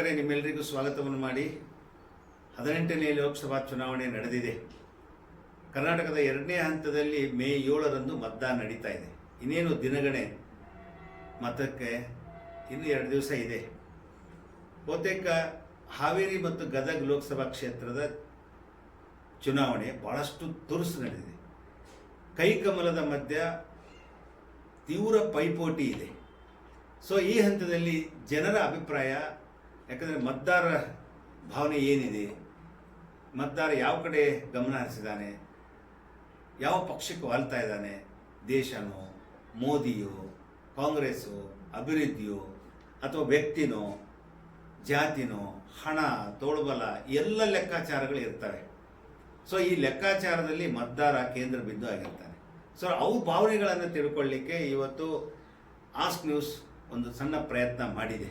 ವೀಕ್ಷಕರೇ ನಿಮ್ಮೆಲ್ಲರಿಗೂ ಸ್ವಾಗತವನ್ನು ಮಾಡಿ ಹದಿನೆಂಟನೇ ಲೋಕಸಭಾ ಚುನಾವಣೆ ನಡೆದಿದೆ. ಕರ್ನಾಟಕದ ಎರಡನೇ ಹಂತದಲ್ಲಿ ಮೇ ಏಳರಂದು ಮತದಾನ ನಡೀತಾ ಇದೆ. ಇನ್ನೇನು ದಿನಗಣೆ ಮತಕ್ಕೆ ಇನ್ನು ಎರಡು ದಿವಸ ಇದೆ. ಬಹುತೇಕ ಹಾವೇರಿ ಮತ್ತು ಗದಗ ಲೋಕಸಭಾ ಕ್ಷೇತ್ರದ ಚುನಾವಣೆ ಬಹಳಷ್ಟು ತುರುಸು ನಡೆದಿದೆ. ಕೈಕಮಲದ ಮಧ್ಯ ತೀವ್ರ ಪೈಪೋಟಿ ಇದೆ. ಸೊ ಈ ಹಂತದಲ್ಲಿ ಜನರ ಅಭಿಪ್ರಾಯ ಯಾಕಂದರೆ ಮತದಾರ ಭಾವನೆ ಏನಿದೆ? ಮತದಾರ ಯಾವ ಕಡೆ ಗಮನ ಹರಿಸಿದ್ದಾನೆ ಯಾವ ಪಕ್ಷಕ್ಕೆ ವಾಲ್ತಾ ಇದ್ದಾನೆ? ದೇಶನೋ, ಮೋದಿಯೋ, ಕಾಂಗ್ರೆಸ್ಸು, ಅಭಿವೃದ್ಧಿಯೋ, ಅಥವಾ ವ್ಯಕ್ತಿನೋ, ಜಾತಿನೋ, ಹಣ, ತೋಳುಬಲ, ಎಲ್ಲ ಲೆಕ್ಕಾಚಾರಗಳು ಇರ್ತವೆ. ಸೊ ಈ ಲೆಕ್ಕಾಚಾರದಲ್ಲಿ ಮತದಾರ ಕೇಂದ್ರ ಬಿಂದು ಆಗಿರ್ತಾನೆ. ಸೊ ಅವು ಭಾವನೆಗಳನ್ನು ತಿಳ್ಕೊಳ್ಳಿಕ್ಕೆ ಇವತ್ತು ಆಸ್ಕ್ ನ್ಯೂಸ್ ಒಂದು ಸಣ್ಣ ಪ್ರಯತ್ನ ಮಾಡಿದೆ.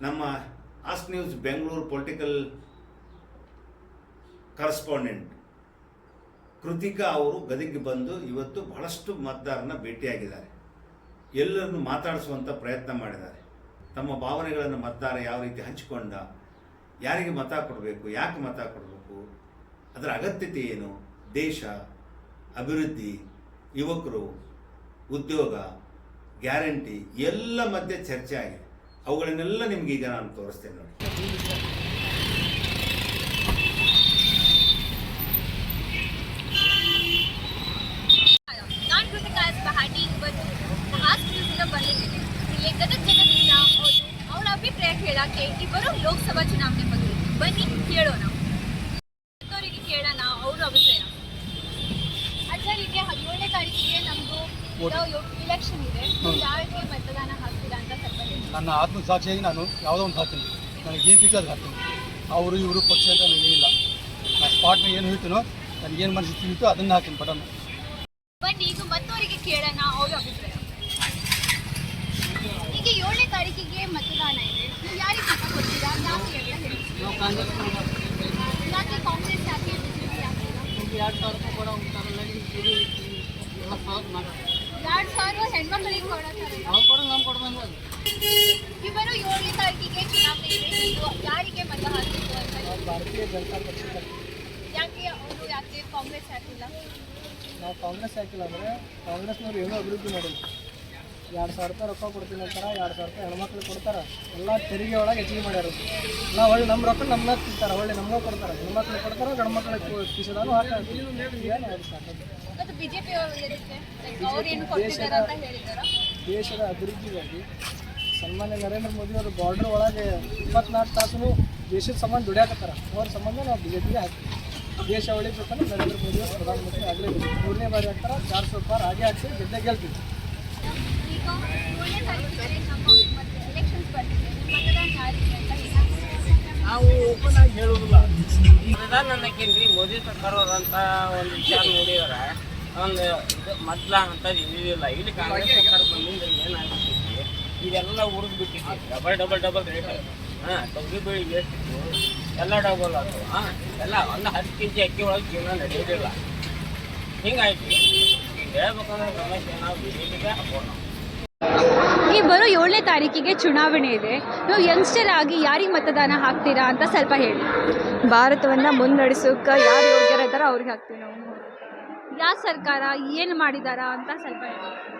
ನಮ್ಮ Ask News Bengaluru political correspondent Kritika ಅವರು ಗದಗಿಗೆ ಬಂದು ಇವತ್ತು ಬಹಳಷ್ಟು ಮತದಾರನ ಭೇಟಿಯಾಗಿದ್ದಾರೆ. ಎಲ್ಲರನ್ನು ಮಾತಾಡಿಸುವಂಥ ಪ್ರಯತ್ನ ಮಾಡಿದ್ದಾರೆ. ತಮ್ಮ ಭಾವನೆಗಳನ್ನು ಮತದಾರ ಯಾವ ರೀತಿ ಹಂಚಿಕೊಂಡ, ಯಾರಿಗೆ ಮತ ಕೊಡಬೇಕು, ಯಾಕೆ ಮತ ಕೊಡಬೇಕು, ಅದರ ಅಗತ್ಯತೆ ಏನು, ದೇಶ, ಅಭಿವೃದ್ಧಿ, ಯುವಕರು, ಉದ್ಯೋಗ, ಗ್ಯಾರಂಟಿ, ಎಲ್ಲ ಮಧ್ಯೆ ಚರ್ಚೆ ಆಗಿದೆ. ಅವುಗಳನ್ನೆಲ್ಲ ನಿಮ್ಗೆ ಈಗ ನಾನು ತೋರಿಸ್ತೇನೆ ನೋಡಿ. ಅವರು ಅಭಿಪ್ರಾಯ ಕೇಳಕ್ಕೆ ಇಬ್ಬರು ಲೋಕಸಭಾ ಚುನಾವಣೆ ಬಗ್ಗೆ ಬನ್ನಿ ಕೇಳೋಣ. ಅವರಿಗೆ ಕೇಳೋಣ ಅವ್ರ ಅಭಿಪ್ರಾಯ. ತಾರೀಕಿಗೆ ನಮ್ಮದು ಇಲೆಕ್ಷನ್ ಇದೆ. ಯಾವ ಯಾರಿಗೆ ಮತದಾನ ಹಾಕ್ತೀರಾ ಅಂತ ಆತ್ಮ ಸಾಕ್ಷಿಯಾಗಿ ನಾನು ಯಾವುದೋ ಒಂದು ಹಾಕ್ತೀನಿ ನನಗೆ ಏನು ಸಿಗ್ತದೆ ಹಾಕ್ತೀನಿ ಅವರು ಇವರು ಪಕ್ಷ ಅಂತ ನನಗೇನಿಲ್ಲ ನಾನು ಸ್ಪಾಟ್ನ ಏನು ಹೇಳ್ತೀನೋ ನನಗೇನು ಮನಸ್ಸು ತಿಳಿತೋ ಅದನ್ನು ಹಾಕ್ತೀನಿ ಬಟನ್ ಬನ್ನಿ ಈಗ ಮತ್ತವರಿಗೆ ಕೇಳೋಣ ಅವ್ರ ಅಭಿಪ್ರಾಯ. ಈಗ ಏಳನೇ ತಾರೀಕಿಗೆ ಮತದಾನ ಇದೆ. ನೀವು ಯಾರಿಗೆ ಮತ ಕೊಡ್ತೀರಾ? ಯಾಕೆ ಅಂತ ಹೇಳಿ. ಯಾಕೆ ಕಾಂಗ್ರೆಸ್ ಯಾಕೆ ಬಿಜೆಪಿ ಯಾಕೆ ಎರಡು ಸಾವಿರ ರೂಪಾಯಿ ಕೊಡೋ ಅಂತಾರಲ್ಲ ಎರಡು ಸಾವಿರ ಹೆಣ್ಮಕ್ಳಿಗೆ ಕೊಡತ್ತಾರೆ ಅವ್ರು ನಾವು ನಮ್ಮ ಕೊಡ್ಬಂದು ಇವರು ಏಳನೇ ತಾರೀಕಿಗೆ ಚುನಾವಣೆ ಯಾರಿಗೆ ಮತ ಹಾಕಬೇಕು ಅಂತ ಭಾರತೀಯ ಜನತಾ ಪಕ್ಷ ಯಾಕೆ ಅವರು ಯಾಕೆ ಕಾಂಗ್ರೆಸ್ ಹಾಕಿಲ್ಲ? ನಾವು ಕಾಂಗ್ರೆಸ್ ಹಾಕಿಲ್ಲ ಅಂದರೆ ಕಾಂಗ್ರೆಸ್ನವ್ರು ಏನೂ ಅಭಿವೃದ್ಧಿ ಮಾಡಿಲ್ಲ ಎರಡು ಸಾವಿರ ರೂಪಾಯಿ ರೊಕ್ಕ ಕೊಡ್ತೀನಿ ಅಂತಾರೆ ಎರಡು ಸಾವಿರ ರೂಪಾಯಿ ಹೆಣ್ಮಕ್ಳು ಕೊಡ್ತಾರೆ ಎಲ್ಲ ತೆರಿಗೆ ಒಳಗೆ ಹೆಚ್ಚಿಗೆ ಮಾಡ್ಯಾರ. ನಾವು ಒಳ್ಳೆ ನಮ್ಮ ರೊಕ್ಕ ನಮ್ಮ ತಿಂತಾರೆ ಹೊಳ್ಳಿ ನಮ್ಗೆ ಕೊಡ್ತಾರೆ. ಹೆಣ್ಮಕ್ಳಿಗೆ ಕೊಡ್ತಾರೆ ಗಂಡು ಮಕ್ಳಿಗೆ ಕಿಸದಾನು ಹಾಕಿ ಏನು ದೇಶದ ಅಭಿವೃದ್ಧಿಗಾಗಿ ಸನ್ಮಾನ್ಯ ನರೇಂದ್ರ ಮೋದಿ ಅವರು ಬಾರ್ಡರ್ ಒಳಗೆ ಇಪ್ಪತ್ನಾಲ್ಕು ತಾಸು ದೇಶದ ಸಂಬಂಧ ದುಡಿಯಾಕತ್ತಾರ. ಅವ್ರ ಸಂಬಂಧ ನಾವು ಬಿ ಜೆ ಪಿಗೆ ಹಾಕ್ತೀವಿ. ದೇಶ ಉಳಿಬೇಕಂದ್ರೆ ನರೇಂದ್ರ ಮೋದಿ ಅವರು ಪ್ರಧಾನಮಂತ್ರಿ ಆಗಲೇಬೇಕು. ಮೂರನೇ ಬಾರಿ ಆಗ್ತಾರ ಚಾರ್ ಸೌ ಪಾರ್ ಹಾಗೆ ಹಾಕ್ತೀವಿ ಗೆದ್ದೆ ಗೆಲ್ತೀವಿ. ನಾವು ಓಪನ್ ಆಗಿ ಹೇಳುವುದಿಲ್ಲ ಮೋದಿ ಸರ್ಕಾರದಂತ ಒಂದು ವಿಚಾರ ನೋಡಿದ್ರೆ. ಒಂದು ಇದು ಮೊದ್ಲ ಅಂತ ಇದಿಲ್ಲ. ಇಲ್ಲಿ ಕಾಂಗ್ರೆಸ್ ಸರ್ಕಾರ ಬಂದಿಂದ ಏನಾಗ್ಬಿಟ್ಟಿದೆ? ಇದೆಲ್ಲ ಉರಿದು ಬಿಟ್ಟಿದೆ ಡಬಲ್ ಡಬಲ್ ಡಬಲ್ ರೇಟ್ ಹಾಂ ತೊಗರಿ ಬೇಳೆ ಎಷ್ಟಿತ್ತು ಎಲ್ಲ ಡಬಲ್ ಹಾಂ ಎಲ್ಲ ಒಂದು ಹತ್ತು ಕೆ ಜಿ ಅಕ್ಕಿ ಒಳಗೆ ಜೀವನ ನಡೆಯೋದಿಲ್ಲ. ಹಿಂಗಾಯ್ತು ಈಗ ಹೇಳ್ಬೇಕಂದ್ರೆ ಸಮಸ್ಯೆ ನಾವು ಬಿ ಜೆ ಪಿಗೆ ಹಾಕೋಣ ಈ ಬರೋ ಏಳನೇ ತಾರೀಕಿಗೆ ಚುನಾವಣೆ ಇದೆ. ನೀವು ಯಂಗ್ಸ್ಟರ್ ಆಗಿ ಯಾರಿಗೆ ಮತದಾನ ಹಾಕ್ತೀರಾ ಅಂತ ಸ್ವಲ್ಪ ಹೇಳಿ. ಭಾರತವನ್ನ ಮುನ್ನಡೆಸೋಕೆ ಯಾರು ಯೋಗ್ಯರ ಅವ್ರಿಗೆ ಹಾಕ್ತೀವಿ ನಾವು. ಯಾವ ಸರ್ಕಾರ ಏನು ಮಾಡಿದಾರ ಅಂತ ಸ್ವಲ್ಪ ಹೇಳಿ.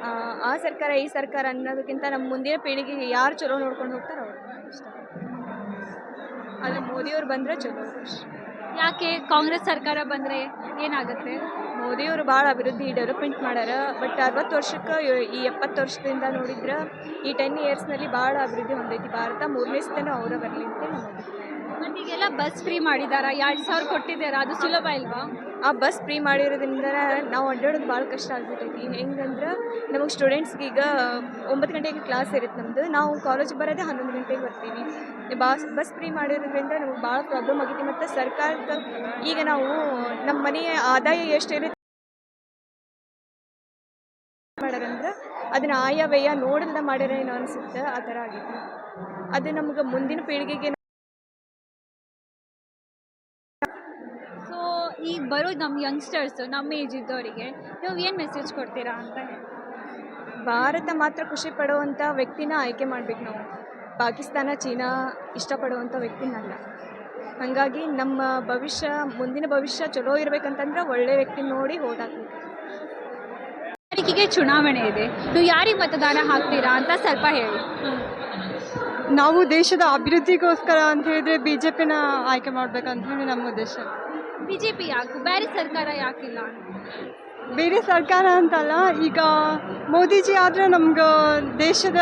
ಆ, ಆ ಸರ್ಕಾರ ಈ ಸರ್ಕಾರ ಅನ್ನೋದಕ್ಕಿಂತ ನಮ್ಮ ಮುಂದಿನ ಪೀಳಿಗೆಗೆ ಯಾರು ಚಲೋ ನೋಡ್ಕೊಂಡು ಹೋಗ್ತಾರೋ ಅವ್ರು. ಇಷ್ಟ ಅದು ಮೋದಿಯವ್ರು ಬಂದರೆ ಚಲೋ. ಯಾಕೆ ಕಾಂಗ್ರೆಸ್ ಸರ್ಕಾರ ಬಂದರೆ ಏನಾಗುತ್ತೆ? ಮೋದಿಯವರು ಭಾಳ ಅಭಿವೃದ್ಧಿ ಡೆವಲಪ್ಮೆಂಟ್ ಮಾಡ್ಯಾರ ಬಟ್ ಅರವತ್ತು ವರ್ಷಕ್ಕೆ ಈ ಎಪ್ಪತ್ತು ವರ್ಷದಿಂದ ನೋಡಿದ್ರೆ ಈ ಟೆನ್ ಇಯರ್ಸ್ನಲ್ಲಿ ಭಾಳ ಅಭಿವೃದ್ಧಿ ಹೊಂದೈತಿ. ಭಾರತ ಮೂರನೇ ಸ್ಥಾನ ಅವರ ಬರಲಿ ಅಂತ ನಮ್ಮ ಅಭಿಪ್ರಾಯ. ಬಸ್ ಫ್ರೀ ಮಾಡಿದಾರ? ಎರಡು ಸಾವಿರ ಕೊಟ್ಟಿದ್ದಾರ? ಅದು ಸುಲಭ ಇಲ್ವಾ? ಆ ಬಸ್ ಫ್ರೀ ಮಾಡಿರೋದ್ರಿಂದ ನಾವು ಅಡ್ಡಾಡೋದು ಭಾಳ ಕಷ್ಟ ಆಗ್ಬಿಟ್ಟೈತಿ ಹೆಂಗಂದ್ರೆ ನಮಗೆ ಸ್ಟೂಡೆಂಟ್ಸ್ಗೆ ಈಗ ಒಂಬತ್ತು ಗಂಟೆಗೆ ಕ್ಲಾಸ್ ಇರುತ್ತೆ ನಮ್ಮದು ನಾವು ಕಾಲೇಜ್ ಬರೋದೇ ಹನ್ನೊಂದು ಗಂಟೆಗೆ ಬರ್ತೀವಿ. ಬಾಸ್ ಬಸ್ ಫ್ರೀ ಮಾಡಿರೋದ್ರಿಂದ ನಮಗೆ ಭಾಳ ಪ್ರಾಬ್ಲಮ್ ಆಗೈತಿ. ಮತ್ತು ಸರ್ಕಾರದ ಈಗ ನಾವು ನಮ್ಮ ಮನೆಯ ಆದಾಯ ಎಷ್ಟಿರುತ್ತೆ ಮಾಡ್ಯಾರಂದ್ರೆ ಅದನ್ನ ಆಯಾ ವ್ಯಯ ನೋಡಲ್ದ ಮಾಡ್ಯಾರ ಏನೋ ಅನಿಸುತ್ತೆ? ಆ ಥರ ಆಗೈತಿ. ಅದು ನಮ್ಗೆ ಮುಂದಿನ ಪೀಳಿಗೆಗೆ ಸೊ ಈಗ ಬರೋ ನಮ್ಮ ಯಂಗ್ಸ್ಟರ್ಸು ನಮ್ಮ ಏಜ್ ಇದ್ದವರಿಗೆ. ನೀವು ಏನು ಮೆಸೇಜ್ ಕೊಡ್ತೀರಾ ಅಂತ ಹೇಳಿ. ಭಾರತ ಮಾತ್ರ ಖುಷಿ ಪಡುವಂಥ ವ್ಯಕ್ತಿನ ಆಯ್ಕೆ ಮಾಡ್ಬೇಕು ನಾವು. ಪಾಕಿಸ್ತಾನ ಚೀನಾ ಇಷ್ಟಪಡುವಂಥ ವ್ಯಕ್ತಿನಲ್ಲ. ಹಾಗಾಗಿ ನಮ್ಮ ಭವಿಷ್ಯ ಮುಂದಿನ ಭವಿಷ್ಯ ಚಲೋ ಇರಬೇಕಂತಂದ್ರೆ ಒಳ್ಳೆ ವ್ಯಕ್ತಿ ನೋಡಿ ಹೋದಾಗಬೇಕು ತಾರೀಕಿಗೆ ಚುನಾವಣೆ ಇದೆ? ನೀವು ಯಾರಿಗೆ ಮತದಾನ ಹಾಕ್ತೀರಾ ಅಂತ ಸ್ವಲ್ಪ ಹೇಳಿ. ನಾವು ದೇಶದ ಅಭಿವೃದ್ಧಿಗೋಸ್ಕರ ಅಂತ ಹೇಳಿದ್ರೆ ಬಿ ಜೆ ಪಿನ ಆಯ್ಕೆ ಮಾಡ್ಬೇಕಂತ ಹೇಳಿ ನಮ್ಮ ಉದ್ದೇಶ. ಬಿ ಜೆ ಪಿ ಯಾಕೆ? ಬೇರೆ ಸರ್ಕಾರ ಯಾಕಿಲ್ಲ ಬೇರೆ ಸರ್ಕಾರ ಅಂತಲ್ಲ ಈಗ ಮೋದಿಜಿ ಆದರೆ ನಮ್ಗೆ ದೇಶದ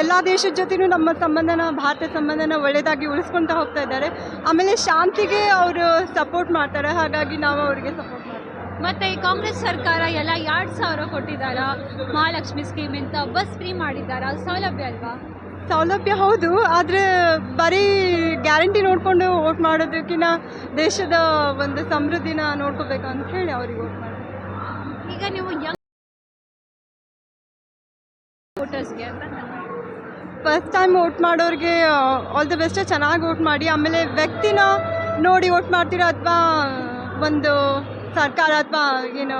ಎಲ್ಲ ದೇಶದ ಜೊತೆನೂ ನಮ್ಮ ಸಂಬಂಧನ ಭಾರತ ಸಂಬಂಧನ ಒಳ್ಳೆಯದಾಗಿ ಉಳಿಸ್ಕೊಳ್ತಾ ಹೋಗ್ತಾ ಇದ್ದಾರೆ. ಆಮೇಲೆ ಶಾಂತಿಗೆ ಅವರು ಸಪೋರ್ಟ್ ಮಾಡ್ತಾರೆ ಹಾಗಾಗಿ ನಾವು ಅವರಿಗೆ ಸಪೋರ್ಟ್ ಮಾಡ್ತೀವಿ. ಮತ್ತೆ ಈ ಕಾಂಗ್ರೆಸ್ ಸರ್ಕಾರ ಎಲ್ಲ ಎರಡು ಸಾವಿರ ಕೊಟ್ಟಿದ್ದಾರೆ? ಮಹಾಲಕ್ಷ್ಮಿ ಸ್ಕೀಮ್ ಅಂತ ಬಸ್ ಫ್ರೀ ಮಾಡಿದ್ದಾರಾ? ಸೌಲಭ್ಯ ಅಲ್ವಾ? ಸೌಲಭ್ಯ ಹೌದು ಆದರೆ ಬರೀ ಗ್ಯಾರಂಟಿ ನೋಡಿಕೊಂಡು ವೋಟ್ ಮಾಡೋದಕ್ಕಿಂತ ದೇಶದ ಒಂದು ಸಮೃದ್ಧಿನ ನೋಡ್ಕೋಬೇಕು ಅಂತ ಹೇಳಿ ಅವ್ರಿಗೆ ವೋಟ್ ಮಾಡಿ ಈಗ ನೀವು ಯಂಗ್ ವೋಟರ್ಸ್ಗೆ ಫಸ್ಟ್ ಟೈಮ್ ವೋಟ್ ಮಾಡೋರಿಗೆ ಆಲ್ ದಿ ಬೆಸ್ಟ್ ಚೆನ್ನಾಗಿ ವೋಟ್ ಮಾಡಿ ಆಮೇಲೆ ವ್ಯಕ್ತಿನ ನೋಡಿ ವೋಟ್ ಮಾಡ್ತೀರಾ ಅಥವಾ ಒಂದು ಸರ್ಕಾರ ಅಥವಾ ಏನು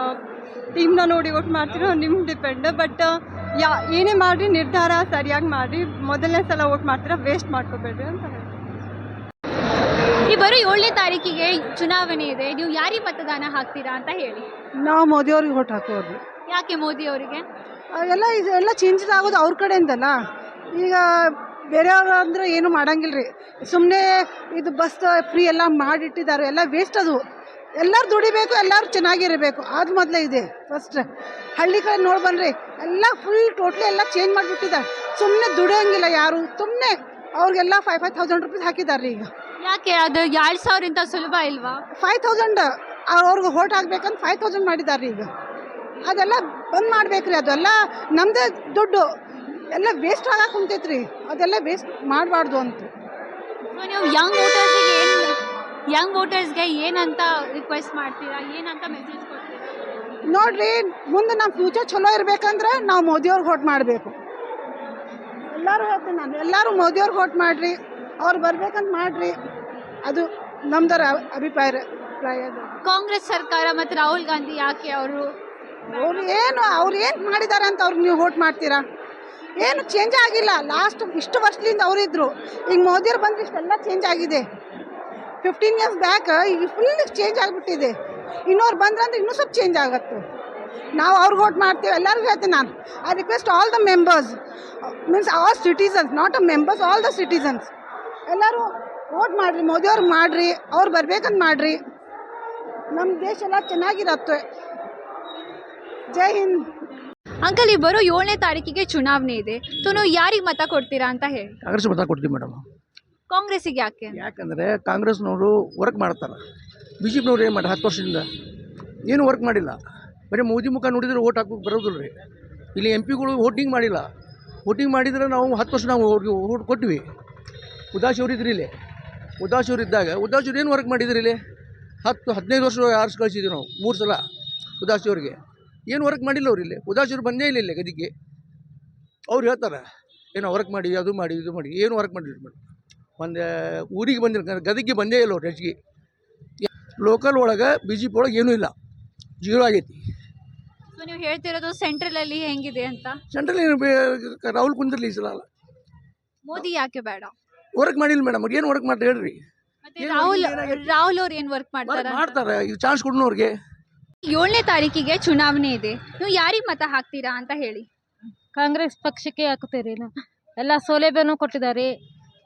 ಟೀಮ್ನ ನೋಡಿ ವೋಟ್ ಮಾಡ್ತೀರೋ ನಿಮ್ಗೆ ಡಿಪೆಂಡ್ ಬಟ್ ಯಾ ಏನೇ ಮಾಡಿರಿ ನಿರ್ಧಾರ ಸರಿಯಾಗಿ ಮಾಡಿರಿ. ಮೊದಲನೇ ಸಲ ವೋಟ್ ಮಾಡ್ತೀರಾ ವೇಸ್ಟ್ ಮಾಡ್ಕೋಬೇಡ್ರಿ ಅಂತ ಹೇಳ್ತೀನಿ ಈ ಬರೋ ಏಳನೇ ತಾರೀಕಿಗೆ ಚುನಾವಣೆ ಇದೆ. ನೀವು ಯಾರಿಗೆ ಮತದಾನ ಹಾಕ್ತೀರಾ ಅಂತ ಹೇಳಿ. ನಾವು ಮೋದಿಯವ್ರಿಗೆ ಓಟ್ ಹಾಕೋರು ಯಾಕೆ ಮೋದಿ ಅವರಿಗೆ? ಎಲ್ಲ ಇದು ಎಲ್ಲ ಚೇಂಜಸ್ ಆಗೋದು ಅವ್ರ ಕಡೆಯಿಂದಲ್ಲ ಈಗ ಬೇರೆಯವ್ರು ಅಂದ್ರೆ ಏನು ಮಾಡಂಗಿಲ್ಲ ರೀ ಸುಮ್ಮನೆ ಇದು ಬಸ್ ಫ್ರೀ ಎಲ್ಲ ಮಾಡಿಟ್ಟಿದ್ದಾರೆ. ಎಲ್ಲ ವೇಸ್ಟ್ ಅದು. ಎಲ್ಲರೂ ದುಡಿಬೇಕು ಎಲ್ಲರೂ ಚೆನ್ನಾಗಿರಬೇಕು. ಅದು ಮೊದಲೇ ಇದೆ. ಫಸ್ಟ್ ಹಳ್ಳಿ ಕಡೆ ನೋಡಿ ಬನ್ನಿರಿ ಎಲ್ಲ ಫುಲ್ ಟೋಟ್ಲಿ ಎಲ್ಲ ಚೇಂಜ್ ಮಾಡಿಬಿಟ್ಟಿದ್ದಾರೆ. ಸುಮ್ಮನೆ ದುಡಿಯೋಂಗಿಲ್ಲ ಯಾರು. ಸುಮ್ಮನೆ ಅವ್ರಿಗೆಲ್ಲ ಫೈವ್ ಫೈವ್ ತೌಸಂಡ್ ರುಪೀಸ್ ಹಾಕಿದ್ದಾರೆ ರೀ ಈಗ. ಯಾಕೆ? ಅದು ಎರಡು ಸಾವಿರದಿಂದ ಸುಲಭ ಇಲ್ವಾ? ಫೈವ್ ತೌಸಂಡ್ ಅವ್ರಿಗೆ ಹೋಟ್ ಹಾಕ್ಬೇಕಂತ ಫೈವ್ ತೌಸಂಡ್ ಮಾಡಿದ್ದಾರೆ ಈಗ. ಅದೆಲ್ಲ ಬಂದ್ ಮಾಡ್ಬೇಕ್ರಿ ಅದೆಲ್ಲ ನಮ್ಮದೇ ದುಡ್ಡು. ಎಲ್ಲ ವೇಸ್ಟ್ ಆಗಕ್ಕೆ ಕುಂತೈತ್ರಿ. ಅದೆಲ್ಲ ವೇಸ್ಟ್ ಮಾಡಬಾರ್ದು ಅಂತ. ನೀವು ಯಂಗ್ ಯಂಗ್ ವೋಟರ್ಸ್ಗೆ ಏನಂತ ರಿಕ್ವೆಸ್ಟ್ ಮಾಡ್ತೀರಾ? ಏನಂತ ಮೆಸೇಜ್ ಕೊಡ್ತೀರಾ? ನೋಡ್ರಿ ಮುಂದೆ ನಮ್ಮ ಫ್ಯೂಚರ್ ಚಲೋ ಇರ್ಬೇಕಂದ್ರೆ ನಾವು ಮೋದಿಯವ್ರಿಗೆ ಓಟ್ ಮಾಡಬೇಕು. ಎಲ್ಲರೂ ಹೇಳ್ತೀನಿ ನಾನು ಎಲ್ಲರೂ ಮೋದಿಯವ್ರಿಗೆ ಓಟ್ ಮಾಡಿರಿ ಅವ್ರು ಬರ್ಬೇಕಂತ ಮಾಡಿರಿ. ಅದು ನಮ್ದರ ಅಭಿಪ್ರಾಯ ಅಭಿಪ್ರಾಯ ಅದು. ಕಾಂಗ್ರೆಸ್ ಸರ್ಕಾರ ಮತ್ತು ರಾಹುಲ್ ಗಾಂಧಿ ಯಾಕೆ ಅವರು? ಅವ್ರು ಏನು ಅವ್ರು ಏನು ಮಾಡಿದ್ದಾರೆ ಅಂತ ಅವ್ರಿಗೆ ನೀವು ಓಟ್ ಮಾಡ್ತೀರಾ? ಏನು ಚೇಂಜ್ ಆಗಿಲ್ಲ. ಲಾಸ್ಟ್ ಇಷ್ಟು ವರ್ಷದಿಂದ ಅವರಿದ್ದರು ಈಗ ಮೋದಿಯವ್ರು ಬಂದು ಇಷ್ಟೆಲ್ಲ ಚೇಂಜ್ ಆಗಿದೆ. ಫಿಫ್ಟೀನ್ ಇಯರ್ಸ್ ಬ್ಯಾಕ್ ಈಗ ಫುಲ್ ಚೇಂಜ್ ಆಗಿಬಿಟ್ಟಿದೆ. ಇನ್ನೋರು ಬಂದ್ರಂದ್ರೆ ಇನ್ನೂ ಸ್ವಲ್ಪ ಚೇಂಜ್ ಆಗತ್ತೆ. ನಾವು ಅವ್ರಿಗೆ ವೋಟ್ ಮಾಡ್ತೀವಿ ಎಲ್ಲರಿಗೂ ಹೇಳ್ತೀನಿ ನಾನು. I request all the members means all citizens not a members all the citizens ಎಲ್ಲರೂ ಓಟ್ ಮಾಡಿರಿ ಮೋದಿಯವ್ರಿಗೆ ಮಾಡಿರಿ ಅವ್ರು ಬರ್ಬೇಕಂತ ಮಾಡಿರಿ. ನಮ್ಮ ದೇಶ ಎಲ್ಲ ಚೆನ್ನಾಗಿರತ್ತೆ. ಜೈ ಹಿಂದ್. ಅಂಕಲ್ ಈ ಬರೋ ಏಳನೇ ತಾರೀಕಿಗೆ ಚುನಾವಣೆ ಇದೆ. ಸೊ ನೀವು ಯಾರಿಗೆ ಮತ ಕೊಡ್ತೀರಾ ಅಂತ ಹೇಳಿ. ಕಾಂಗ್ರೆಸ್ ಮತ ಕೊಡ್ತೀವಿ ಮೇಡಮ್. ಕಾಂಗ್ರೆಸ್ಸಿಗೆ ಯಾಕೆ? ಯಾಕಂದರೆ ಕಾಂಗ್ರೆಸ್ನವರು ವರ್ಕ್ ಮಾಡ್ತಾರೆ. ಬಿ ಜೆ ಪಿನವ್ರು ಏನು ಮಾಡಿ ಹತ್ತು ವರ್ಷದಿಂದ ಏನು ವರ್ಕ್ ಮಾಡಿಲ್ಲ. ಬರೀ ಮೋದಿ ಮುಖ ನೋಡಿದ್ರೆ ಓಟ್ ಹಾಕೋಕೆ ಬರೋದಿಲ್ಲ ರೀ. ಇಲ್ಲಿ ಎಂ ಪಿಗಳು ವೋಟಿಂಗ್ ಮಾಡಿಲ್ಲ. ವೋಟಿಂಗ್ ಮಾಡಿದ್ರೆ ನಾವು ಹತ್ತು ವರ್ಷ ನಾವು ಅವ್ರಿಗೆ ಓಟ್ ಕೊಟ್ವಿ. ಇದ್ರಿ ಇಲ್ಲಿ. ಇದ್ದಾಗ ಉದಾಸಿಯವ್ರು ಏನು ವರ್ಕ್ ಮಾಡಿದ್ರಿ ಇಲ್ಲಿ? ಹತ್ತು, ಹದಿನೈದು ವರ್ಷ ಆರ್ಸ್ ಕಳಿಸಿದ್ವಿ ನಾವು? ಮೂರು ಸಲ ಉದಾಸಿಯವ್ರಿಗೆ ಏನು ವರ್ಕ್ ಮಾಡಿಲ್ಲ ಅವ್ರು ಇಲ್ಲಿ. ಉದಾಸಿಯವ್ರು ಬಂದೇ ಇಲ್ಲ ಇಲ್ಲಿ ಗದಿಗೆ ಅವ್ರು ಹೇಳ್ತಾರೆ, ಏನೋ ವರ್ಕ್ ಮಾಡಿ, ಅದು ಮಾಡಿ, ಇದು ಮಾಡಿ. ಏನು ವರ್ಕ್ ಮಾಡಿಲ್ಲ. ಮೇಡಮ್ ಒಂದು ಊರಿಗೆ ಬಂದಿರ್ತಾರೆ ಗದಗಿಗೆ ಬಂದೇ ಇಲ್ಲ ಅವ್ರು ಹೆಚ್ಚಿಗೆ ಲೋಕಲ್ ಒಳಗೆ ಬಿ ಜೆ ಪಿ ಒಳಗೆ ಏನೂ ಇಲ್ಲ. ಜೀರೋ ಆಗೈತಿ. ಸೊ ನೀವು ಹೇಳ್ತಿರೋದು ಸೆಂಟ್ರಲಲ್ಲಿ ಹೆಂಗಿದೆ ಅಂತ? ಸೆಂಟ್ರಲ್ ಏನು ಬೇ- ರಾಹುಲ್ ಕುಂದ್ರಲಿ ಈ ಸಲ ಅಲ್ಲ. ಮೋದಿ ಯಾಕೆ ಬೇಡ? ವರ್ಕ್ ಮಾಡಿಲ್ಲ ಮೇಡಮ್ ಅವ್ರು ಏನು ವರ್ಕ್ ಮಾಡ್ತಾರೆ ಹೇಳ್ರಿ? ಮತ್ತೆ ಏನು ರಾಹುಲ್? ರಾಹುಲ್ ಅವ್ರು ಏನು ವರ್ಕ್ ಮಾಡ್ತಾರೆ? ಮಾಡ್ತಾರ ಮಾಡ್ತಾರೆ ಈಗ ಚಾನ್ಸ್ ಕೊಡೋಣ ಅವ್ರಿಗೆ. ಏಳನೇ ತಾರೀಕಿಗೆ ಚುನಾವಣೆ ಇದೆ. ನೀವು ಯಾರಿಗೆ ಮತ ಹಾಕ್ತೀರಾ ಅಂತ ಹೇಳಿ. ಕಾಂಗ್ರೆಸ್ ಪಕ್ಷಕ್ಕೆ ಹಾಕ್ತೀರಿ ನಾವು. ಎಲ್ಲ ಸೌಲಭ್ಯನೂ ಕೊಟ್ಟಿದ್ದಾರೆ.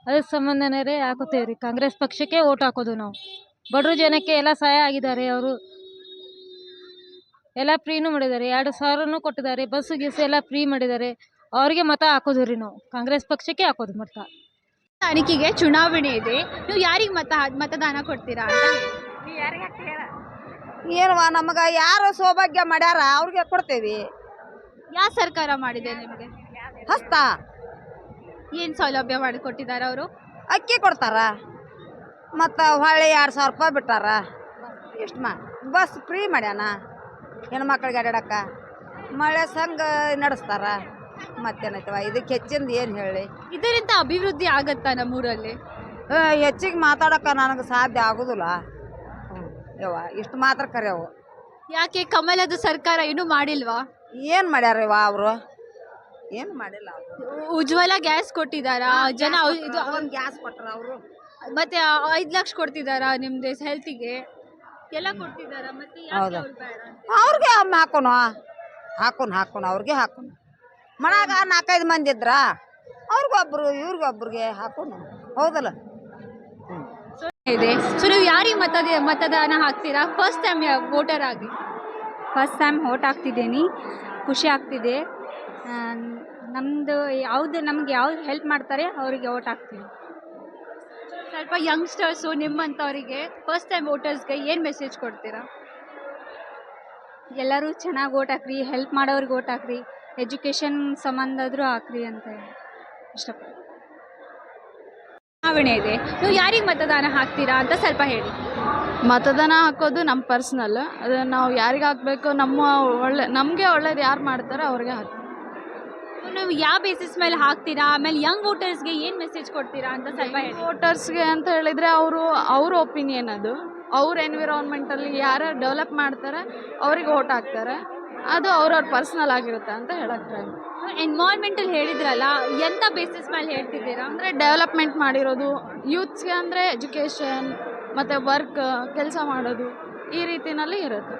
ಅದಕ್ಕೆ ಸಂಬಂಧನೇ ಹಾಕುತ್ತೇವೆ ರೀ ಕಾಂಗ್ರೆಸ್ ಪಕ್ಷಕ್ಕೆ ಓಟ್ ಹಾಕೋದು ನಾವು. ಬಡವ್ರ ಜನಕ್ಕೆ ಎಲ್ಲ ಸಹಾಯ ಆಗಿದ್ದಾರೆ ಅವರು. ಎಲ್ಲ ಫ್ರೀನೂ ಮಾಡಿದ್ದಾರೆ. ಎರಡು ಸಾವಿರನೂ ಕೊಟ್ಟಿದ್ದಾರೆ. ಬಸ್ಸು ಗಿಸ್ ಎಲ್ಲ ಫ್ರೀ ಮಾಡಿದ್ದಾರೆ. ಅವ್ರಿಗೆ ಮತ ಹಾಕೋದು ರೀ ನಾವು. ಕಾಂಗ್ರೆಸ್ ಪಕ್ಷಕ್ಕೆ ಹಾಕೋದು ಮತ. ತಾರೀಕಿಗೆ ಚುನಾವಣೆ ಇದೆ. ನೀವು ಯಾರಿಗೆ ಮತ ಮತದಾನ ಕೊಡ್ತೀರಾ ಏನವ ನಮಗೆ ಯಾರು ಸೌಭಾಗ್ಯ ಮಾಡ್ಯಾರ ಅವ್ರಿಗೆ ಕೊಡ್ತೇವಿ. ಯಾವ ಸರ್ಕಾರ ಮಾಡಿದೆ ನಿಮಗೆ? ಹಸ್ತ. ಏನು ಸೌಲಭ್ಯ ಮಾಡಿ ಕೊಟ್ಟಿದ್ದಾರೆ ಅವರು? ಅಕ್ಕಿ ಕೊಡ್ತಾರ. ಮತ್ತು ಹೊಳ್ಳಿ ಎರಡು ಸಾವಿರ ರೂಪಾಯಿ ಬಿಟ್ಟಾರ. ಎಷ್ಟು ಮಾ ಬಸ್ ಫ್ರೀ ಮಾಡ್ಯಾನ. ಹೆಣ್ಮಕ್ಳಿಗೆ ಅಡ್ಯಾಡಕ್ಕ. ಮಳೆ ಸಂಘ ನಡೆಸ್ತಾರ. ಮತ್ತೇನೈತವ? ಇದಕ್ಕೆ ಹೆಚ್ಚಿಂದ ಏನು ಹೇಳಿ? ಇದರಿಂದ ಅಭಿವೃದ್ಧಿ ಆಗತ್ತಾ ನಮ್ಮೂರಲ್ಲಿ? ಹೆಚ್ಚಿಗೆ ಮಾತಾಡೋಕೆ ನನಗೆ ಸಾಧ್ಯ ಆಗೋದಿಲ್ಲ. ಯವ್ವ ಇಷ್ಟು ಮಾತ್ರ ಕರೆಯವು. ಯಾಕೆ ಕಮಲದ ಸರ್ಕಾರ ಇನ್ನೂ ಮಾಡಿಲ್ವಾ? ಏನು ಮಾಡ್ಯಾರ ಇವ ಅವರು? ಏನು ಮಾಡಿಲ್ಲ ಉಜ್ವಲ ಗ್ಯಾಸ್ ಕೊಟ್ಟಿದ್ದಾರಾ? ಜನ ಇದು ಒಂದು ಗ್ಯಾಸ್ ಕೊಟ್ರ ಅವರು. ಮತ್ತೆ ಐದು ಲಕ್ಷ ಕೊಡ್ತಿದ್ದಾರಾ ನಿಮ್ದು ಹೆಲ್ತಿಗೆ? ಎಲ್ಲ ಕೊಡ್ತಿದ್ದಾರಾ? ಮತ್ತೆ ಯಾಕೆ ಹೌದಾ? ಅವ್ರು ಬೇಡ ಅಂತ? ಅವ್ರಿಗೆ ಅಮ್ಮ ಹಾಕೋಣ. ಹಾಕೋನು ಹಾಕೋನು ಅವ್ರಿಗೆ ಹಾಕೋಣ. ಮನ್ಯಾಗ ನಾಲ್ಕೈದು ಮಂದಿ ಇದ್ರ? ಅವ್ರಿಗೊಬ್ರು ಇವ್ರಿಗೊಬ್ರಿಗೆ ಹಾಕೋಣ. ಹೌದಲ್ಲ? ಇದೆ. ಸೊ ನೀವು ಯಾರಿಗೆ ಮತದ ಮತದಾನ ಹಾಕ್ತೀರಾ? ಫಸ್ಟ್ ಟೈಮ್ ವೋಟರ್ ಆಗಿ? ಫಸ್ಟ್ ಟೈಮ್ ವೋಟ್ ಹಾಕ್ತಿದ್ದೀನಿ. ಖುಷಿ ಆಗ್ತಿದೆ. ನಮ್ಮದು ಯಾವುದು ನಮ್ಗೆ ಯಾವ್ದು ಹೆಲ್ಪ್ ಮಾಡ್ತಾರೆ ಅವರಿಗೆ ಓಟ್ ಹಾಕ್ತೀವಿ. ಸ್ವಲ್ಪ ಯಂಗ್ಸ್ಟರ್ಸು ನಿಮ್ಮಂಥವರಿಗೆ ಫಸ್ಟ್ ಟೈಮ್ ವೋಟರ್ಸ್ಗೆ ಏನು ಮೆಸೇಜ್ ಕೊಡ್ತೀರಾ? ಎಲ್ಲರೂ ಚೆನ್ನಾಗಿ ಓಟ್ ಹಾಕ್ರಿ ಹೆಲ್ಪ್ ಮಾಡೋರಿಗೆ ಓಟ್ ಹಾಕ್ರಿ ಎಜುಕೇಷನ್ ಸಂಬಂಧ ಆದರೂ ಹಾಕ್ರಿ ಅಂತ ಇಷ್ಟಪಡ್ತೀನಿ. ಚುನಾವಣೆ ಇದೆ. ನೀವು ಯಾರಿಗೆ ಮತದಾನ ಹಾಕ್ತೀರಾ ಅಂತ ಸ್ವಲ್ಪ ಹೇಳಿ. ಮತದಾನ ಹಾಕೋದು ನಮ್ಮ ಪರ್ಸ್ನಲ್ ಅದು ನಾವು ಯಾರಿಗೆ ಹಾಕಬೇಕು ನಮ್ಮ ಒಳ್ಳೆ ನಮಗೆ ಒಳ್ಳೇದು ಯಾರು ಮಾಡ್ತಾರೋ ಅವ್ರಿಗೆ ಹಾಕ್ತೀವಿ. ನೀವು ಯಾವ ಬೇಸಿಸ್ ಮೇಲೆ ಹಾಕ್ತೀರಾ? ಆಮೇಲೆ ಯಂಗ್ ವೋಟರ್ಸ್ಗೆ ಏನು ಮೆಸೇಜ್ ಕೊಡ್ತೀರಾ ಅಂತ ಸ್ವಲ್ಪ ಹೇಳಿ. ವೋಟರ್ಸ್ಗೆ ಅಂತ ಹೇಳಿದರೆ ಅವರು ಅವ್ರ ಒಪಿನಿಯನ್ ಅದು. ಅವ್ರ ಎನ್ವಿರಾನ್ಮೆಂಟಲ್ಲಿ ಯಾರು ಡೆವಲಪ್ ಮಾಡ್ತಾರೆ ಅವ್ರಿಗೆ ವೋಟ್ ಹಾಕ್ತಾರೆ. ಅದು ಅವ್ರವ್ರ ಪರ್ಸ್ನಲ್ ಆಗಿರುತ್ತೆ ಅಂತ ಹೇಳಕ್ಕೆ ಎನ್ವೈರ್ಮೆಂಟಲ್ ಹೇಳಿದ್ರಲ್ಲ ಎಂಥ ಬೇಸಿಸ್ ಮೇಲೆ ಹೇಳ್ತಿದ್ದೀರಾ? ಅಂದರೆ ಡೆವಲಪ್ಮೆಂಟ್ ಮಾಡಿರೋದು ಯೂತ್ಸ್ಗೆ ಅಂದರೆ ಎಜುಕೇಷನ್ ಮತ್ತು ವರ್ಕ್ ಕೆಲಸ ಮಾಡೋದು ಈ ರೀತಿಯಲ್ಲಿ ಇರುತ್ತೆ.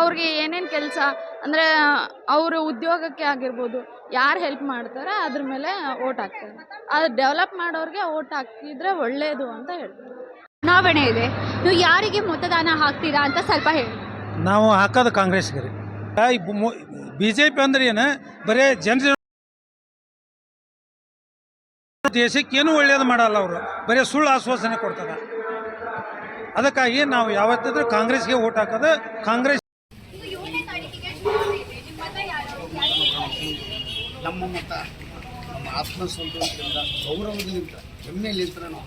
ಅವ್ರಿಗೆ ಏನೇನು ಕೆಲಸ ಅಂದರೆ ಅವರು ಉದ್ಯೋಗಕ್ಕೆ ಆಗಿರ್ಬೋದು ಯಾರು ಹೆಲ್ಪ್ ಮಾಡ್ತಾರೆ ಅದ್ರ ಮೇಲೆ ಓಟ್ ಹಾಕ್ತಾರೆ. ಅದು ಡೆವಲಪ್ ಮಾಡೋರಿಗೆ ಓಟ್ ಹಾಕಿದರೆ ಒಳ್ಳೆಯದು ಅಂತ ಹೇಳ್ತಾರೆ. ಚುನಾವಣೆ ಇದೆ ನೀವು ಯಾರಿಗೆ ಮತದಾನ ಹಾಕ್ತೀರಾ ಅಂತ ಸ್ವಲ್ಪ ಹೇಳಿ. ನಾವು ಹಾಕೋದು ಕಾಂಗ್ರೆಸ್ಗೆ ರೀ. ಬಿ ಜೆ ಪಿ ಅಂದ್ರೆ ಏನು? ಬರೀ ಜನರ ದೇಶಕ್ಕೆ ಏನು ಒಳ್ಳೇದು ಮಾಡಲ್ಲ ಅವರು. ಬರೀ ಸುಳ್ಳು ಆಶ್ವಾಸನೆ ಕೊಡ್ತಾರೆ. ಅದಕ್ಕಾಗಿ ನಾವು ಯಾವತ್ತಿದ್ರೂ ಕಾಂಗ್ರೆಸ್ಗೆ ಓಟ್ ಹಾಕೋದು ಕಾಂಗ್ರೆಸ್ ಏಳನೇ ತಾರೀಕಿಗೆ ಚುನಾವಣೆ ಇದೆ ನಿಮ್ಮ ಮತ ಯಾರು ನಮ್ಮ ಮತ ನಮ್ಮ ಆತ್ಮಸಂತೋಷದಿಂದ ಗೌರವದಿಂದ ಹೆಮ್ಮೆಯಲ್ಲಿಂದ ನಾವು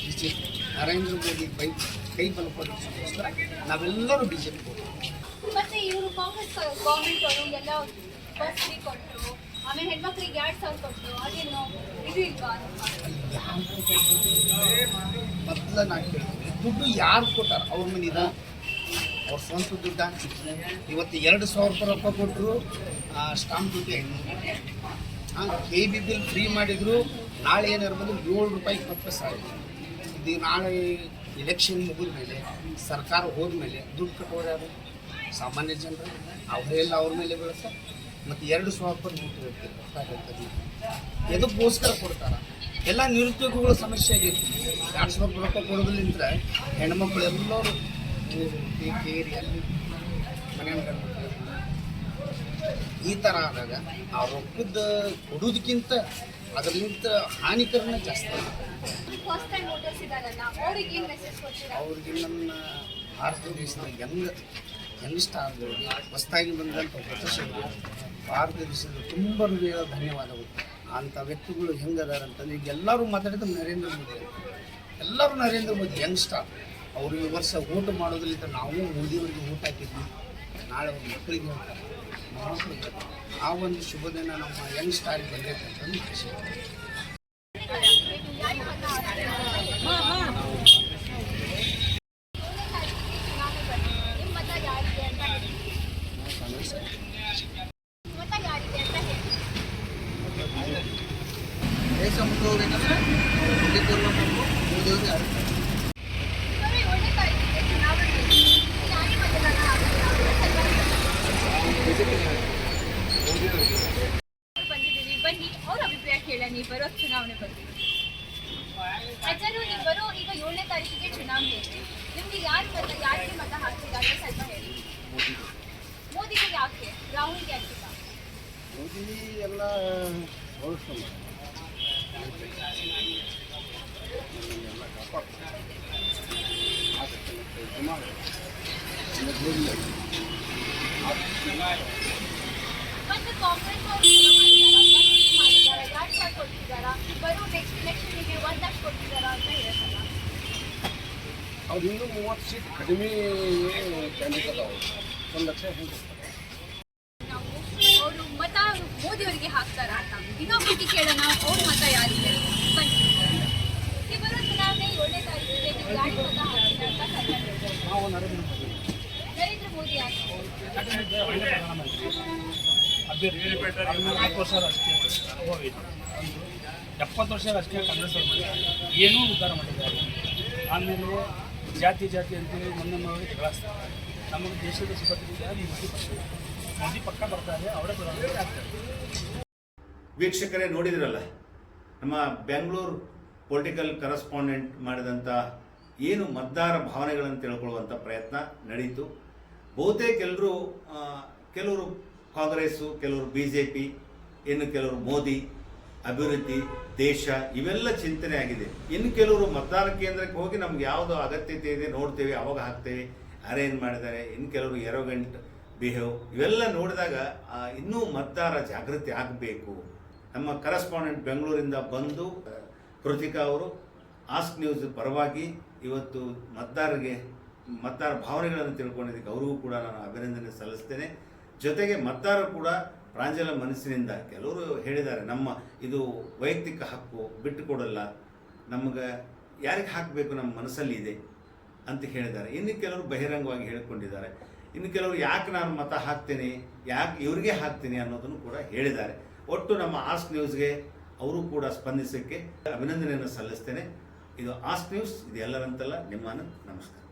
B J P Narendra Modi by ಕೈ ಬಲಪಡಿಸೋಸ್ಕರ ನಾವೆಲ್ಲರೂ ಬಿ ಜೆ ಪಿ ಮತ್ತೆ ಇವರು ಕಾಂಗ್ರೆಸ್ ಗೌರ್ಮೆಂಟ್ ಅವರು ಎಲ್ಲ ಬಸ್ ಫ್ರೀ ಕೊಟ್ಟರು ಆಮೇಲೆ ಹೆಣ್ಮಕ್ಳಿಗೆ ಎರಡು ಸಾವಿರ ಕೊಟ್ಟರು ಅದೇನು ಇದು ಇಲ್ವಾ? ಮೊದಲ ನಾ ಕೇಳ್ತೀನಿ ದುಡ್ಡು ಯಾರು ಕೊಟ್ಟಾರ? ಅವ್ರ ಮನಿದ? ಅವ್ರ ಸ್ವಂತ ದುಡ್ಡ? ಇವತ್ತು ಎರಡು ಸಾವಿರ ರೂಪಾಯಿ ರೊಕ್ಕ ಕೊಟ್ಟರು ಸ್ಟಾಂಪ್ ದುಡ್ಡು ಐನೂರು ಹಾಂ ಕೆ ಬಿ ಬಿಲ್ ಫ್ರೀ ಮಾಡಿದ್ರು ನಾಳೆ ಏನಿರ್ಬೋದು ಬಂದು ಏಳು ರೂಪಾಯಿ ಇಪ್ಪತ್ತು ಆಗಿದೆ ಇದು ನಾಳೆ ಎಲೆಕ್ಷನ್ ಮುಗಿದ ಮೇಲೆ ಸರ್ಕಾರ ಹೋದ್ಮೇಲೆ ದುಡ್ಡು ಕಟ್ಟೋರು ಯಾರು ಸಾಮಾನ್ಯ ಜನರು ಅವರೆಲ್ಲ ಅವ್ರ ಮೇಲೆ ಬೀಳುತ್ತೆ ಮತ್ತು ಎರಡು ಸಾವಿರ ರೂಪಾಯಿ ಇರ್ತದೆ ಎದಕ್ಕೋಸ್ಕರ ಕೊಡ್ತಾರ ಎಲ್ಲ ನಿರುದ್ಯೋಗಗಳು ಸಮಸ್ಯೆ ಆಗೈತಿ ಎರಡು ಸಾವಿರ ರೂಪಾಯಿ ಕೊಡೋದ್ರಿಂದ ಹೆಣ್ಮಕ್ಳು ಎಲ್ಲರೂ ಕೇರಿ ಅಲ್ಲಿ ಈ ಥರ ಆದಾಗ ಆ ರೊಕ್ಕದ ಕೊಡೋದಕ್ಕಿಂತ ಅದರಲ್ಲಿಂತ ಹಾನಿಕರನೇ ಜಾಸ್ತಿ ಅವ್ರಿಗೆ ನನ್ನ ನಮ್ಮ ಭಾರತ ದೇಶದ ಯಂಗ್ ಯಂಗ್ಸ್ಟಾರ್ಗಳಿಗೆ ಹೊಸದಾಗಿ ಬಂದಂಥ ಪ್ರತಿಷ್ಠೆಗಳು ಭಾರತ ದೇಶದ ತುಂಬ ಹೃದಯ ಧನ್ಯವಾದಗಳು. ಅಂಥ ವ್ಯಕ್ತಿಗಳು ಹೆಂಗದಾರ ಅಂತಂದ್ರೆ ಈಗ ಎಲ್ಲರೂ ಮಾತಾಡಿದ್ರೆ ನರೇಂದ್ರ ಮೋದಿ. ಎಲ್ಲರೂ ನರೇಂದ್ರ ಮೋದಿ ಯಂಗ್ಸ್ಟಾರ್ ಅವರು ಈ ವರ್ಷ ಓಟ್ ಮಾಡೋದ್ರಿಂದ ನಾವು ಮೋದಿಯವರಿಗೆ ಓಟ್ ಹಾಕಿದ್ವಿ. ನಾಳೆ ಅವ್ರ ಮಕ್ಕಳಿಗೆ. ಆ ಒಂದು ಶುಭ ದಿನ ನಮ್ಮ ಯಂಗ್ ಸ್ಟಾರಿಗೆ ಬಂದೈತೆ ಅಂತಂದು ಖುಷಿ ನಿಮ್ಮ ಮತ ಯಾರಿಗೆ ಅಂತ ಹೇಳಿ ಮತ ಯಾರಿಗೆ ಅಂತ ಹೇಳಿ ದೇಶ ಮುಟ್ಟೋದೇನಂದ್ರೆ ಮೋದಿಯವ್ರಿಗೆ ಇವರು ಏಳನೇ ತಾರೀಕಿಗೆ ಚುನಾವಣೆ ಇದೆ ಯಾರಿಗೆ ಮತದಾನ ಹಾಕ್ತೀರಾ ಅಂತ ಸ್ವಲ್ಪ ಹೇಳಿ. ಬಂದಿದ್ದೀವಿ ಬನ್ನಿ ಅವ್ರ ಅಭಿಪ್ರಾಯ ಕೇಳೋಣ ಇಬ್ಬರು ಚುನಾವಣೆ ಬಗ್ಗೆ ಅಜ್ಜರು ಇಬ್ಬರು ಈಗ ಏಳನೇ ತಾರೀಕಿಗೆ ಚುನಾವಣೆ ಇದೆ ನಿಮ್ಗೆ ಯಾರು ಮತ ಯಾರಿಗೆ ಮತ ಹಾಕ್ತೀರಾ ಅಂತ ಸ್ವಲ್ಪ ಹೇಳಿ ಮೋದಿಗೆ ಯಾಕೆ ರಾಹುಲ್ಗೆ ಯಾಕಿಲ್ಲ ಮೋದಿ ಎಲ್ಲ ಭವಿಷ್ಯ ಮತ್ತೆ ಕಾಂಗ್ರೆಸ್ ಅವರು ಮಾಡಿದ್ದಾರೆ ಎರಡು ಸಾವಿರ ಕೊಡ್ತಿದ್ದಾರಾ ಬರೋ ನೆಕ್ಸ್ಟ್ ಇಲೆಕ್ಷನ್ಗೆ ಒಂದು ಲಕ್ಷ ಕೊಡ್ತಿದ್ದಾರಾ ಅಂತ ಹೇಳ್ತಾರ ಅವ್ರು ಇನ್ನೂ ಮೂವತ್ತು ಸೀಟ್ ಕಡಿಮೆ ಕ್ಯಾಂಡಿಡೇಟ್ ಅದಾವೆ ಒಂದು ಲಕ್ಷ ಹೆಂಗೆ ನಾವು ಅವರು ಮತ ಮೋದಿಯವರಿಗೆ ಹಾಕ್ತಾರ ಅಂತ ಇನ್ನೊಬ್ಬರಿಗೆ ಕೇಳೋಣ ಅವ್ರ ಮತ ಯಾರಿಗೆ ಬನ್ನಿ ಈ ಬರೋ ಚುನಾವಣೆ ಏಳನೇ ತಾರೀಕಿಗೆ ನೀವು ಯಾರಿಗೆ ಮತ ಹಾಕ್ತೀರಾ ಅಂತ ಕರ್ನಾಟಕ ನಾವು ನರೇಂದ್ರ ಮೋದಿ ನಾಲ್ಕು ವರ್ಷ ರಾಜಕೀಯ ಮಾಡಿದ್ದಾರೆ. ಎಪ್ಪತ್ತು ವರ್ಷ ರಾಜಕೀಯ ಕಾಂಗ್ರೆಸ್ ಅವರು ಮಾಡಿದ್ದಾರೆ. ಏನೂ ಉದ್ಧಾರ ಮಾಡಿದ್ದಾರೆ ಆಮೇಲೆ ಜಾತಿ ಜಾತಿ ಅಂತೇಳಿ ನನ್ನನ್ನು ಕಳಿಸ್ತಾರೆ ನಮಗೆ ದೇಶದ ಸುಭದ್ರತೆ ಮೋದಿ ಪಕ್ಷ. ಮೋದಿ ಪಕ್ಕ ಬರ್ತಾರೆ ಅವರೇ ಪ್ರಧಾನಮಂತ್ರಿ ಆಗ್ತಾರೆ ವೀಕ್ಷಕರೇ ನೋಡಿದಿರಲ್ಲ ನಮ್ಮ ಬೆಂಗಳೂರು ಪೊಲಿಟಿಕಲ್ ಕರೆಸ್ಪಾಂಡೆಂಟ್ ಮಾಡಿದಂಥ ಏನು ಮತದಾರ ಭಾವನೆಗಳನ್ನು ತಿಳ್ಕೊಳ್ಳುವಂಥ ಪ್ರಯತ್ನ ನಡೀತು. ಬಹುತೇಕ ಎಲ್ಲರೂ ಕೆಲವರು ಕಾಂಗ್ರೆಸ್ಸು, ಕೆಲವರು ಬಿ ಜೆ ಪಿ ಇನ್ನು ಕೆಲವರು ಮೋದಿ, ಅಭಿವೃದ್ಧಿ, ದೇಶ, ಇವೆಲ್ಲ ಚಿಂತನೆ ಆಗಿದೆ. ಇನ್ನು ಕೆಲವರು ಮತದಾನ ಕೇಂದ್ರಕ್ಕೆ ಹೋಗಿ ನಮ್ಗೆ ಯಾವುದು ಅಗತ್ಯತೆ ಇದೆ ನೋಡ್ತೇವೆ, ಅವಾಗ ಹಾಕ್ತೇವೆ ಅರೇಂಜ್ ಮಾಡಿದ್ದಾರೆ, ಇನ್ನು ಕೆಲವರು ಎರೋಗೆಂಟ್ ಬಿಹೇವ್, ಇವೆಲ್ಲ ನೋಡಿದಾಗ ಇನ್ನೂ ಮತದಾರ ಜಾಗೃತಿ ಆಗಬೇಕು. ನಮ್ಮ ಕರೆಸ್ಪಾಂಡೆಂಟ್ ಬೆಂಗಳೂರಿಂದ ಬಂದು ಕೃತಿಕಾ ಅವರು, ಆಸ್ಕ್ ನ್ಯೂಸ್ ಪರವಾಗಿ ಇವತ್ತು ಮತದಾರರಿಗೆ, ಮತದಾರ ಭಾವನೆಗಳನ್ನು ತಿಳ್ಕೊಂಡಿದ್ದಕ್ಕೆ ಅವರಿಗೂ ಕೂಡ ನಾನು ಅಭಿನಂದನೆ ಸಲ್ಲಿಸ್ತೇನೆ. ಜೊತೆಗೆ ಮತದಾರರು ಕೂಡ ಪ್ರಾಂಜಲ ಮನಸ್ಸಿನಿಂದ ಕೆಲವರು ಹೇಳಿದ್ದಾರೆ, ನಮ್ಮ ಇದು ವೈಯಕ್ತಿಕ ಹಕ್ಕು, ಬಿಟ್ಟು ಕೊಡಲ್ಲ, ನಮಗೆ ಯಾರಿಗೆ ಹಾಕಬೇಕು ನಮ್ಮ ಮನಸ್ಸಲ್ಲಿ ಇದೆ ಅಂತ ಹೇಳಿದ್ದಾರೆ. ಇನ್ನು ಕೆಲವರು ಬಹಿರಂಗವಾಗಿ ಹೇಳಿಕೊಂಡಿದ್ದಾರೆ. ಇನ್ನು ಕೆಲವರು ಯಾಕೆ ನಾನು ಮತ ಹಾಕ್ತೀನಿ, ಯಾಕೆ ಇವ್ರಿಗೆ ಹಾಕ್ತೀನಿ ಅನ್ನೋದನ್ನು ಕೂಡ ಹೇಳಿದ್ದಾರೆ. ಒಟ್ಟು ನಮ್ಮ ಆಸ್ಟ್ ನ್ಯೂಸ್ಗೆ ಅವರು ಕೂಡ ಸ್ಪಂದಿಸೋಕ್ಕೆ ಅಭಿನಂದನೆಯನ್ನು ಸಲ್ಲಿಸ್ತೇನೆ. ಇದು ಆಸ್ಕ್ ನ್ಯೂಸ್ ಇದು ಎಲ್ಲರಂತಲ್ಲ ನಿಮ್ಮ ನಮಸ್ಕಾರ.